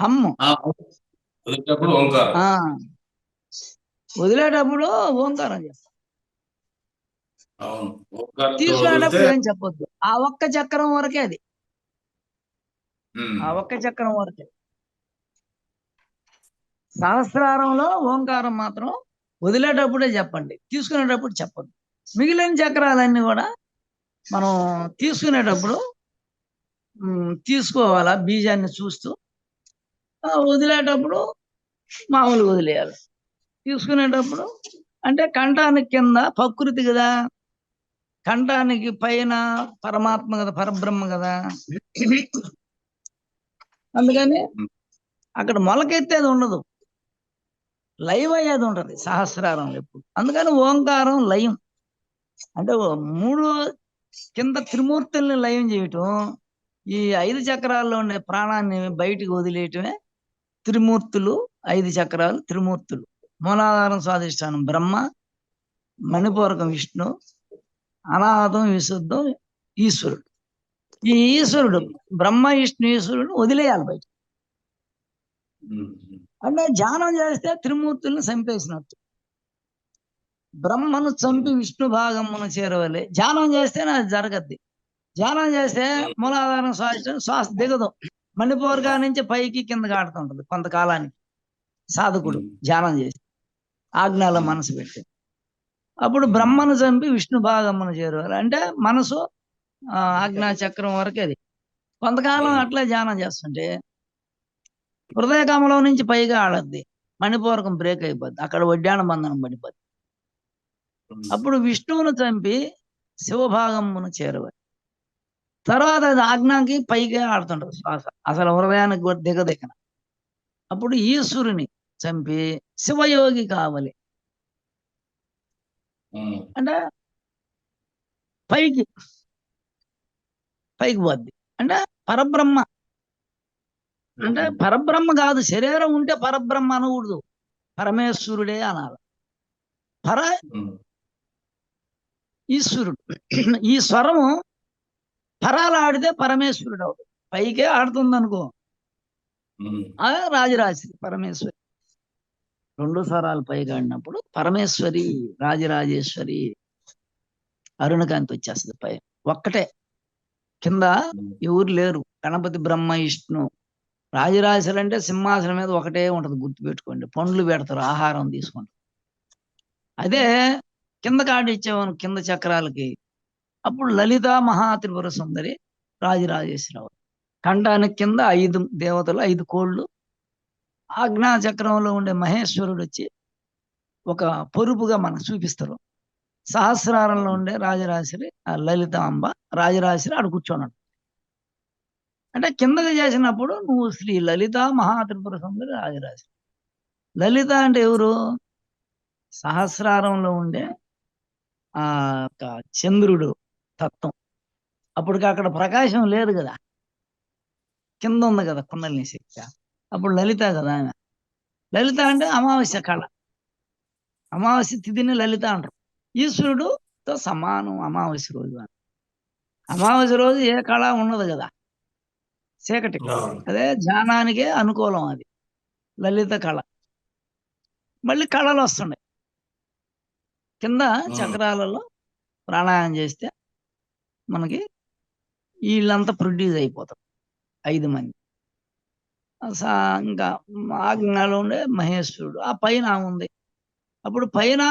Hum వదిలేటప్పుడు ఓంకారం. ఓంకారంతో తీసుకునేటప్పుడు ఏం చెప్పొద్దు. ఆ ఒక్క చక్రం వరకే అది. ఆ ఒక్క చక్రం వరకే. సహస్రారంలో ఓంకారం మాత్రం వదిలేటప్పుడే చెప్పండి. తీసుకునేటప్పుడు చెప్పొద్దు. మిగిలిన చక్రాలన్నీ కూడా మనం తీసుకునేటప్పుడు తీసుకోవాలా? బీజాన్ని చూస్తూ వదిలేటప్పుడు మామూలుగా వదిలేయాలి. తీసుకునేటప్పుడు అంటే కంఠానికి కింద ప్రకృతి కదా కంఠానికి పైన పరమాత్మ కదా పరబ్రహ్మ కదా. అందుకని అక్కడ మొలకెత్తేది ఉండదు. లైవ్ అయ్యేది ఉంటది సహస్రారం ఎప్పుడు. అందుకని ఓంకారం లయం. అంటే మూడు కింద త్రిమూర్తుల్ని లయం చేయటం ఈ ఐదు చక్రాల్లో ఉండే ప్రాణాన్ని బయటికి వదిలేయటమే త్రిమూర్తులు ఐదు చక్రాలు త్రిమూర్తులు. మూలాధారం స్వాధిష్టానం బ్రహ్మ మణిపూరకం విష్ణు అనాహతం విశుద్ధం ఈశ్వరుడు. ఈ ఈశ్వరుడు బ్రహ్మ విష్ణు ఈశ్వరుడు వదిలేయాలి బయట. అంటే ధ్యానం చేస్తే త్రిమూర్తుల్ని చంపేసినట్టు. బ్రహ్మను చంపి విష్ణు భాగమును చేరవలే. ధ్యానం చేస్తే అది జరగద్ది. ధ్యానం చేస్తే మూలాధారం శ్వాస శ్వాస దిగదు. మణిపూర్గా నుంచి పైకి కిందకి ఆడుతుంటది కొంతకాలానికి. సాధకుడు ధ్యానం చేసి ఆజ్ఞాల మనసు పెట్టి. అప్పుడు బ్రహ్మను చంపి విష్ణు భాగమును చేరవాలి అంటే మనసు ఆజ్ఞా చక్రం వరకే అది. కొంతకాలం అట్లా ధ్యానం చేస్తుంటే హృదయ కమలం నుంచి పైగా ఆడద్ది. మణిపూరకం బ్రేక్ అయిపోద్ది. అక్కడ వడ్డాణ బంధనం పడిపోద్ది. అప్పుడు విష్ణువును చంపి శివభాగమును చేరవాలి తర్వాత అది ఆజ్ఞాకి పైగా ఆడుతుంటది శ్వాస అసలు హృదయానికి దిగదిగన అప్పుడు ఈశ్వరుని చంపి శివయోగి కావాలి. అంటే పైకి పైకి పోద్ది. అంటే పరబ్రహ్మ. అంటే పరబ్రహ్మ కాదు శరీరం ఉంటే పరబ్రహ్మ అనకూడదు. పరమేశ్వరుడే అనాలి. పర ఈశ్వరుడు. ఈ స్వరము పరాలు ఆడితే పరమేశ్వరుడు అవుతుంది పైకే ఆడుతుంది అనుకో రాజరాజేశ్వరి పరమేశ్వరి. రెండు స్వరాలు పైగా ఆడినప్పుడు పరమేశ్వరి రాజరాజేశ్వరి అరుణకాంతి వచ్చేస్తుంది పై. ఒక్కటే. కింద ఎవరు లేరు. గణపతి బ్రహ్మ విష్ణు. రాజరాజేశ్వరి అంటే సింహాసనం మీద ఒకటే ఉంటది గుర్తుపెట్టుకోండి పండ్లు పెడతారు ఆహారం తీసుకుంటారు. అదే కింద కాడి ఇచ్చేవాను కింద చక్రాలకి. అప్పుడు లలిత మహాత్రిపుర సుందరి రాజరాజేశ్వరరావు ఖండానికి కింద ఐదు దేవతలు ఐదు కోళ్ళు. ఆజ్ఞా చక్రంలో ఉండే మహేశ్వరుడు వచ్చి ఒక పొరుపుగా మనకు చూపిస్తారు. సహస్రారంలో ఉండే రాజరాజేశ్వరి ఆ లలిత అంబ రాజరాజేశ్వరి ఆడు కూర్చోన్నాడు. అంటే కిందకి చేసినప్పుడు నువ్వు శ్రీ లలిత మహాత్రిపుర సుందరి రాజరాశి లలిత అంటే ఎవరు? సహస్రారంలో ఉండే ఆ చంద్రుడు. తత్వం. అప్పటికి అక్కడ ప్రకాశం లేదు కదా. కింద ఉంది కదా కుండలిని శక్తి అప్పుడు లలిత కదా ఆమె లలిత అంటే అమావాస్య కళ అమావాస్య తిథిని లలిత అంటారు. ఈశ్వరుడుతో సమానం అమావాస్య రోజు అని. అమావాస్య రోజు ఏ కళ ఉండదు కదా. చీకటి. అదే ధ్యానానికే అనుకూలం అది. లలిత కళ మళ్ళీ కళలు వస్తున్నాయి కింద చక్రాలలో ప్రాణాయామం చేస్తే మనకి వీళ్ళంతా ప్రొడ్యూస్ అయిపోతారు. ఐదు మంది. ఇంకా ఆజ్ఞలో ఉండే మహేశ్వరుడు. ఆ పైన ఉంది. అప్పుడు పైన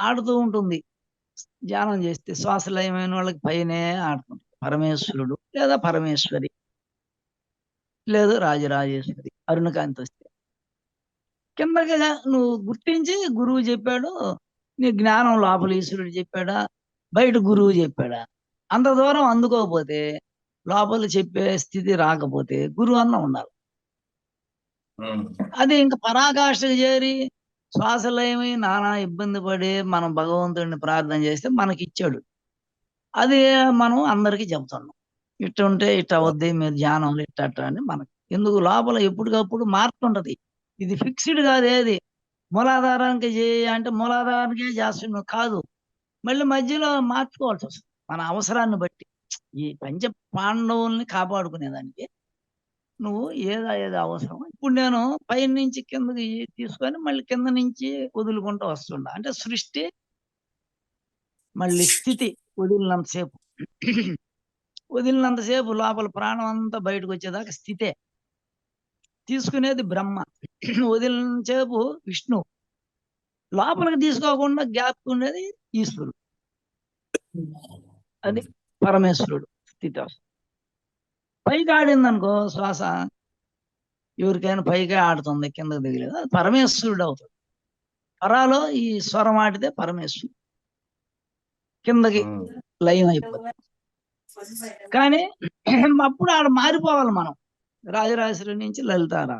ఆడుతూ ఉంటుంది. ధ్యానం చేస్తే శ్వాసలయమైన వాళ్ళకి పైనే ఆడుతుంది. పరమేశ్వరుడు లేదా పరమేశ్వరి లేదు రాజరాజేశ్వరి అరుణకాంత్ వస్తే. కిందకి నువ్వు గుర్తించి గురువు చెప్పాడు నీ జ్ఞానం లోపల ఈశ్వరుడు చెప్పాడా బయట గురువు చెప్పాడా? అంత దూరం అందుకోకపోతే లోపల చెప్పే స్థితి రాకపోతే గురువు అన్న ఉండాలి ఉమ్, అది ఇంకా పరాకాష్ఠకు చేరి శ్వాసలయమై నానా ఇబ్బంది పడి మనం భగవంతుడిని ప్రార్థన చేస్తే మనకి ఇచ్చాడు అది మనం అందరికీ చెప్తున్నాం ఇట్ట ఉంటే ఇట్ట అవద్ది మీరు ధ్యానంలో ఇట్ట అట్ట అని మనకి. ఎందుకు? లోపల ఎప్పటికప్పుడు మారుతుంటది ఇది ఫిక్స్డ్ కాదు ఏది? మూలాధారానికి చేయి అంటే మూలాధారానికే చేస్తున్నావు కాదు. మళ్ళీ మధ్యలో మార్చుకోవాల్సి వస్తుంది మన అవసరాన్ని బట్టి. ఈ పంచ పాండవుల్ని కాపాడుకునేదానికి నువ్వు ఏదో ఏదో అవసరమో ఇప్పుడు నేను పైన నుంచి కిందకి తీసుకొని మళ్ళీ కింద నుంచి వదులుకుంటూ వస్తుండ. అంటే సృష్టి మళ్ళీ స్థితి వదిలినంతసేపు వదిలినంతసేపు లోపల ప్రాణం అంతా బయటకు వచ్చేదాకా స్థితే. తీసుకునేది బ్రహ్మ. వదిలినంతసేపు విష్ణు. లోపలికి తీసుకోకుండా గ్యాప్ ఉండేది ఈశ్వరుడు. అది పరమేశ్వరుడు స్థితి అవస్థ. పైకి ఆడింది అనుకో శ్వాస ఎవరికైనా పైకే ఆడుతుంది కిందకి దిగలేదు. అది పరమేశ్వరుడు అవుతాడు. పరాలో ఈ స్వరం ఆడితే పరమేశ్వరుడు. కిందకి లయం అయిపోతుంది. కానీ అప్పుడు ఆడ మారిపోవాలి మనం. రాజరాజేశ్వరి నుంచి లలితారా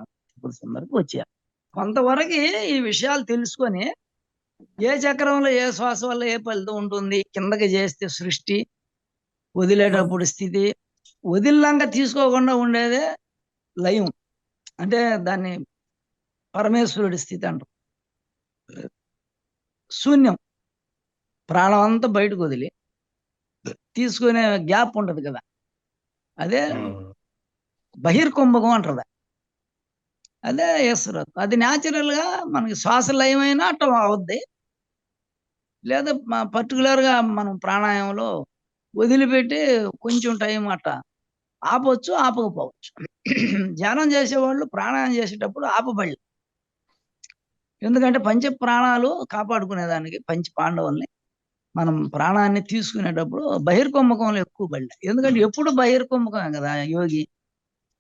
వరకు వచ్చారు కొంతవరకు ఈ విషయాలు తెలుసుకొని ఏ చక్రంలో ఏ శ్వాస వల్ల ఏ ఫలితం ఉంటుంది? కిందకి చేస్తే సృష్టి వదిలేటప్పుడు స్థితి. వదిలినాక తీసుకోకుండా ఉండేదే లయం. అంటే దాన్ని పరమేశ్వరుడి స్థితి అంటారు శూన్యం. ప్రాణం అంతా బయటకు వదిలి తీసుకునే గ్యాప్ ఉంటది కదా. అదే బహిర్కుంభకం అంటారు అదే ఈశ్వరత్వం అది న్యాచురల్గా మనకి శ్వాస లయమైనా అట్ట అవుద్ది. లేదా పర్టికులర్గా మనం ప్రాణాయామంలో వదిలిపెట్టి కొంచెం టైం అట్ట ఆపవచ్చు ఆపకపోవచ్చు. ధ్యానం చేసేవాళ్ళు ప్రాణాయామం చేసేటప్పుడు ఆపబడి ఎందుకంటే పంచ ప్రాణాలు కాపాడుకునేదానికి పంచ పాండవుల్ని మనం ప్రాణాన్ని తీసుకునేటప్పుడు బహిర్కుంభకంలో ఎక్కువ బళ్ళ ఎందుకంటే ఎప్పుడు బహిర్కుంభకమే కదా యోగి.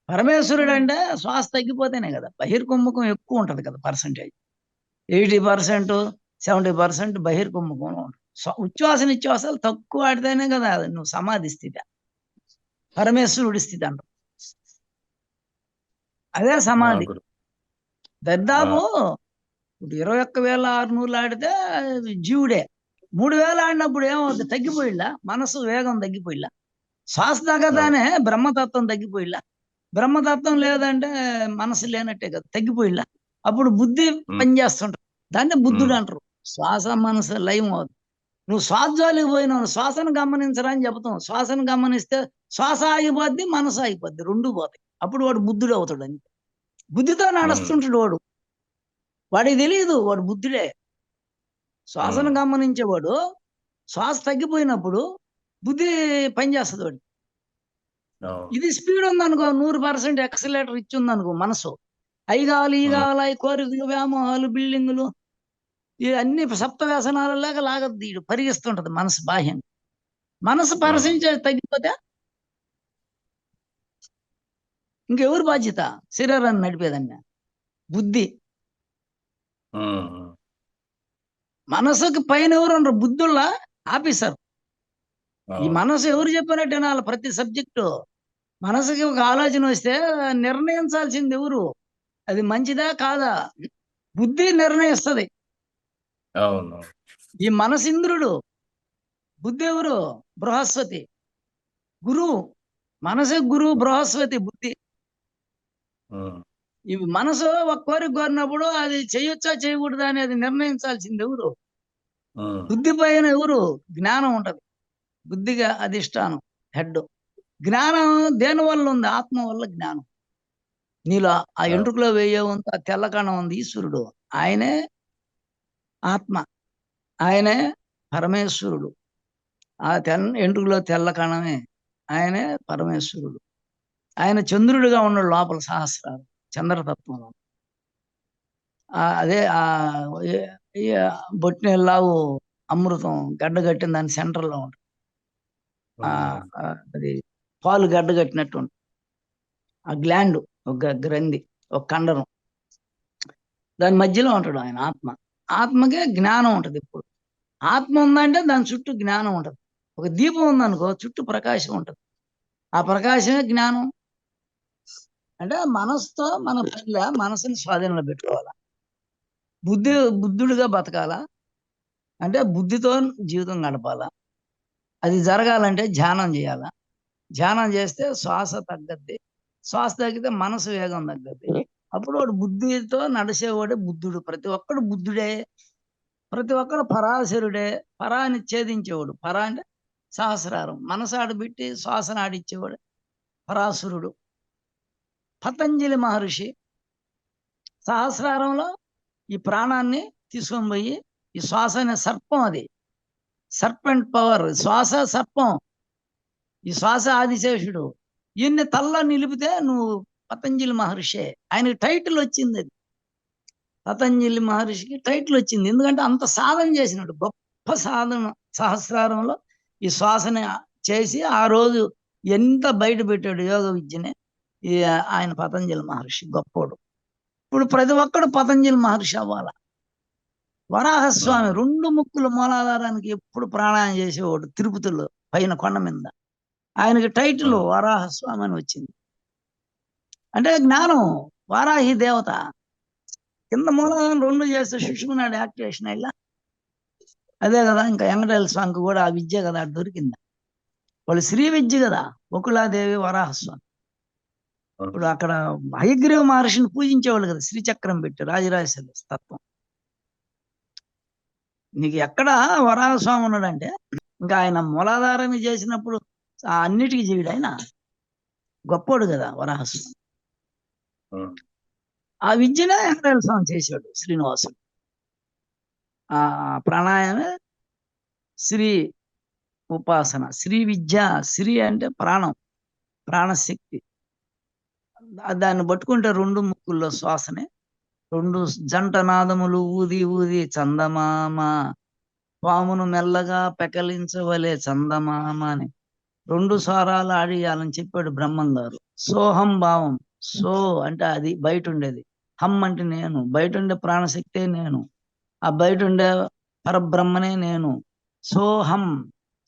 పరమేశ్వరుడు అంటే శ్వాస తగ్గిపోతేనే కదా బహిర్కుంభకం ఎక్కువ ఉంటుంది కదా percentage eighty percent seventy percent బహిర్కుంభకంలో ఉంటుంది ఉచ్ఛ్వాస నిశ్వాసాలు తక్కువ ఆడితేనే కదా అది. నువ్వు సమాధి స్థితి. పరమేశ్వరుడి స్థితి అంట అదే సమాధి. దర్దాపు ఇప్పుడు ఇరవై ఒక్క వేల ఆరు నూరులు ఆడితే జీవుడే. మూడు వేలు ఆడినప్పుడు ఏమవుతుంది తగ్గిపోయిలా మనసు వేగం తగ్గిపోయిలా శ్వాస తగ్గదానే బ్రహ్మతత్వం తగ్గిపోయిలా బ్రహ్మతత్వం లేదంటే మనసు లేనట్టే కదా తగ్గిపోయిలా అప్పుడు బుద్ధి పనిచేస్తుంటారు దాన్ని బుద్ధుడు. అంటారు. శ్వాస మనసు లయం అవుతుంది నువ్వు శ్వాస జోలికి పోయినావు శ్వాసను గమనించరా అని చెబుతాం. శ్వాసను గమనిస్తే శ్వాస ఆగిపోద్ది మనసు ఆగిపోద్ది రెండు పోతాయి. అప్పుడు వాడు బుద్ధుడు అవుతాడు అంతే. బుద్ధితో నడుస్తుంటాడు వాడు. వాడికి తెలియదు వాడు బుద్ధుడే. శ్వాసను. గమనించేవాడు శ్వాస తగ్గిపోయినప్పుడు బుద్ధి పనిచేస్తుంది వాడు. ఇది స్పీడ్ ఉందనుకో నూరు పర్సెంట్ ఎక్సలేటర్ ఇచ్చి ఉందనుకో మనసు. అవి కావాలి ఈ మ్. కావాలి కోరికలు వ్యామోహాలు బిల్డింగులు ఇవన్నీ సప్త వ్యసనాలలాగా లాగద్ది ఈడు పరిగిస్తుంటది మనసు బాహ్యం మనసు పర్సెంటేజ్ తగ్గిపోతే ఇంకెవరు బాధ్యత? శరీరాన్ని నడిపేదన్న. బుద్ధి. మనసుకి పైన ఎవరు ఉండరు బుద్ధుల్లా ఆఫీసర్ ఈ. మనసు ఎవరు చెప్పినట్టు వినాలి ప్రతి సబ్జెక్టు. మనసుకి ఒక ఆలోచన వస్తే నిర్ణయించాల్సింది ఎవరు? అది మంచిదా కాదా? బుద్ధి నిర్ణయిస్తుంది. అవును. ఈ మనసు ఇంద్రుడు బుద్ధి ఎవరు బృహస్పతి. గురువు మనసు గురువు బృహస్పతి బుద్ధి. ఈ మనసు ఒక కోరిక కోరినప్పుడు అది చేయొచ్చా చేయకూడదా అనేది నిర్ణయించాల్సింది ఎవరు? బుద్ధి పైన ఎవరు? జ్ఞానం ఉంటది. బుద్ధిగా అధిష్టానం హెడ్. జ్ఞానం దేని వల్ల ఉంది? ఆత్మ వల్ల జ్ఞానం. నీలో ఆ ఎంట్రుకలో వేయే ఉంది ఆ తెల్లకణం ఉంది ఈశ్వరుడు. ఆయనే ఆత్మ. ఆయనే పరమేశ్వరుడు. ఆ తెల్ల ఎంట్రుకలో తెల్ల కణమే ఆయనే పరమేశ్వరుడు. ఆయన చంద్రుడిగా ఉన్నాడు లోపల సహస్రాలు చంద్రతత్వంలో. ఆ అదే ఆ బొట్టినెల్లావు అమృతం గడ్డ కట్టిన దాని సెంటర్లో ఉంటుంది అది పాలు గడ్డ కట్టినట్టు ఉంటుంది. ఆ గ్లాండ్ ఒక గ్రంథి ఒక కండరం దాని మధ్యలో ఉంటాడు ఆయన ఆత్మ. ఆత్మకే జ్ఞానం ఉంటుంది ఇప్పుడు. ఆత్మ ఉందంటే దాని చుట్టూ జ్ఞానం ఉంటుంది. ఒక దీపం ఉందనుకో చుట్టూ ప్రకాశం ఉంటుంది. ఆ ప్రకాశమే జ్ఞానం. అంటే మనసుతో మన పనిల మనసుని స్వాధీనంలో పెట్టుకోవాలా. బుద్ధి బుద్ధుడిగా బతకాలా. అంటే బుద్ధితో జీవితం గడపాలా. అది జరగాలంటే ధ్యానం చేయాలా. ధ్యానం చేస్తే శ్వాస తగ్గద్ది. శ్వాస తగ్గితే మనసు వేగం తగ్గద్ది. అప్పుడు వాడు బుద్ధితో నడిచేవాడే బుద్ధుడు. ప్రతి ఒక్కడు బుద్ధుడే. ప్రతి ఒక్కడు పరాశరుడే. పరాని ఛేదించేవాడు. పరా అంటే సహస్రారం. మనసు ఆడబెట్టి శ్వాసను ఆడిచ్చేవాడు పరాశురుడు. పతంజలి మహర్షి సహస్రారంలో ఈ ప్రాణాన్ని తీసుకొని పోయి ఈ శ్వాస అనే సర్పం అది. Serpent power. శ్వాస సర్పం. ఈ శ్వాస ఆదిశేషుడు. ఈయన్ని తల్ల నిలిపితే నువ్వు పతంజలి మహర్షే. ఆయనకి టైటిల్ వచ్చింది అది. పతంజలి మహర్షికి టైటిల్ వచ్చింది. ఎందుకంటే అంత సాధన చేసినాడు. గొప్ప సాధన సహస్రారంలో ఈ శ్వాసని చేసి ఆ రోజు ఎంత బయట పెట్టాడు యోగ విద్యని ఈ ఆయన పతంజలి మహర్షి గొప్పోడు. ఇప్పుడు ప్రతి ఒక్కడు పతంజలి మహర్షి అవ్వాల. వరాహస్వామి. రెండు ముక్కుల మూలాధారానికి ఎప్పుడు ప్రాణాయామం చేసేవాడు తిరుపతిలో పైన కొండ మీద. ఆయనకి టైటిల్. వరాహస్వామి అని వచ్చింది. అంటే జ్ఞానం వారాహి దేవత. కింద మూలం రెండు చేస్తే యాక్ట్ యాక్టివేషన్ ఇలా అదే కదా ఇంకా వెంకటేశ్వర స్వామికి కూడా ఆ విద్య కదా దొరికింది. వాళ్ళు శ్రీ విద్య కదా ఒకలాదేవి వరాహస్వామి ఇప్పుడు అక్కడ హయగ్రీవ మహర్షిని పూజించేవాళ్ళు కదా శ్రీచక్రం పెట్టి రాజరాజేశ్వరి తత్వం. నీకు ఎక్కడ వరాహస్వామి ఉన్నాడంటే ఇంకా ఆయన మూలాధారాన్ని చేసినప్పుడు ఆ అన్నిటికీ చేయడు ఆయన. గొప్పోడు కదా వరాహస్వామి ఆ. విద్యనే వెంకటేశ్వర స్వామి చేశాడు శ్రీనివాసుడు. ఆ ప్రాణాయామే శ్రీ ఉపాసన. శ్రీ విద్య శ్రీ అంటే ప్రాణం ప్రాణశక్తి. దాన్ని పట్టుకుంటే రెండు ముక్కుల్లో శ్వాసనే రెండు జంట నాదములు ఊది ఊది చందమామ పామును మెల్లగా పెకలించవలే చందమామ అని రెండు స్వరాలు ఆడియాలని చెప్పాడు బ్రహ్మం గారు సోహం భావం. సో అంటే అది బయట ఉండేది హమ్ అంటే నేను బయట ఉండే ప్రాణశక్తే నేను ఆ బయట ఉండే పరబ్రహ్మనే నేను. సోహం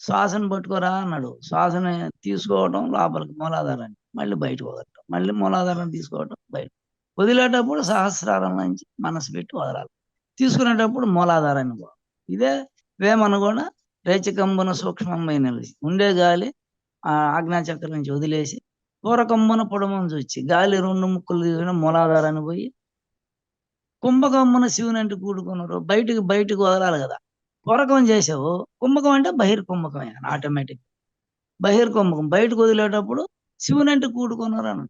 శ్వాసను పట్టుకోరా అన్నాడు. శ్వాసని తీసుకోవడం లోపలికి మూలాధారాన్ని మళ్ళీ బయటకు వదలటం మళ్ళీ మూలాధారాన్ని తీసుకోవడం బయట. వదిలేటప్పుడు సహస్రారం నుంచి మనసు పెట్టి వదలాలి. తీసుకునేటప్పుడు మూలాధారాన్ని పోవాలి. ఇదే వేమన కూడా రేచకంబున సూక్ష్మమైనది ఉండే గాలి ఆ ఆజ్ఞాచక్రం నుంచి వదిలేసి పూరకంబున పొడమని చూచి గాలి రెండు ముక్కులు దిగిన మూలాధారాన్ని పోయి కుంభకమ్మున శివుని అంటే కూడుకున్నారు. బయటికి బయటకు వదలాలి కదా. పూరకం చేసావు కుంభకం అంటే బహిర్కుంభకమే ఆటోమేటిక్ బహిర్కుంభకం బయటకు వదిలేటప్పుడు శివుని అంటే కూడుకున్నారు అని.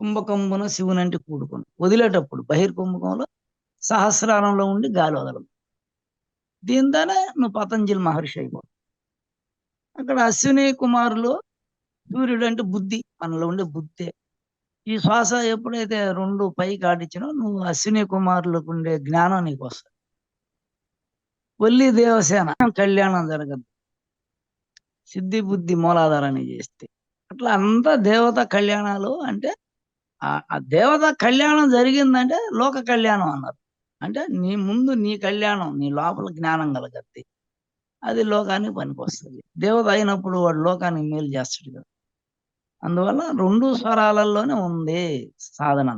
కుంభకంబున శివుని అంటే కూడుకుని వదిలేటప్పుడు బహిర్కుంభకంలో సహస్రారంలో ఉండి గాలి వదలం దీని ద్వారా నువ్వు పతంజలి మహర్షి అయిపోవు అక్కడ అశ్విని కుమారులు సూర్యుడు అంటే బుద్ధి మనలో ఉండే బుద్ధే. ఈ శ్వాస ఎప్పుడైతే రెండు పైకి కాటిచ్చినో నువ్వు అశ్విని కుమారులకు ఉండే జ్ఞానం నీకు వస్తుంది. వల్లి దేవసేన కళ్యాణం జరగదు. సిద్ధి బుద్ధి మూలాధారాన్ని చేస్తే. అట్లా అంతా దేవత కళ్యాణాలు అంటే ఆ దేవత కళ్యాణం జరిగిందంటే లోక కళ్యాణం అన్నారు. అంటే నీ ముందు నీ కళ్యాణం నీ లోపల జ్ఞానం కలగద్ది. అది లోకానికి పనికొస్తుంది. దేవత అయినప్పుడు వాడు లోకానికి మేలు చేస్తాడు కదా. అందువల్ల రెండు స్వరాలలోనే ఉంది సాధన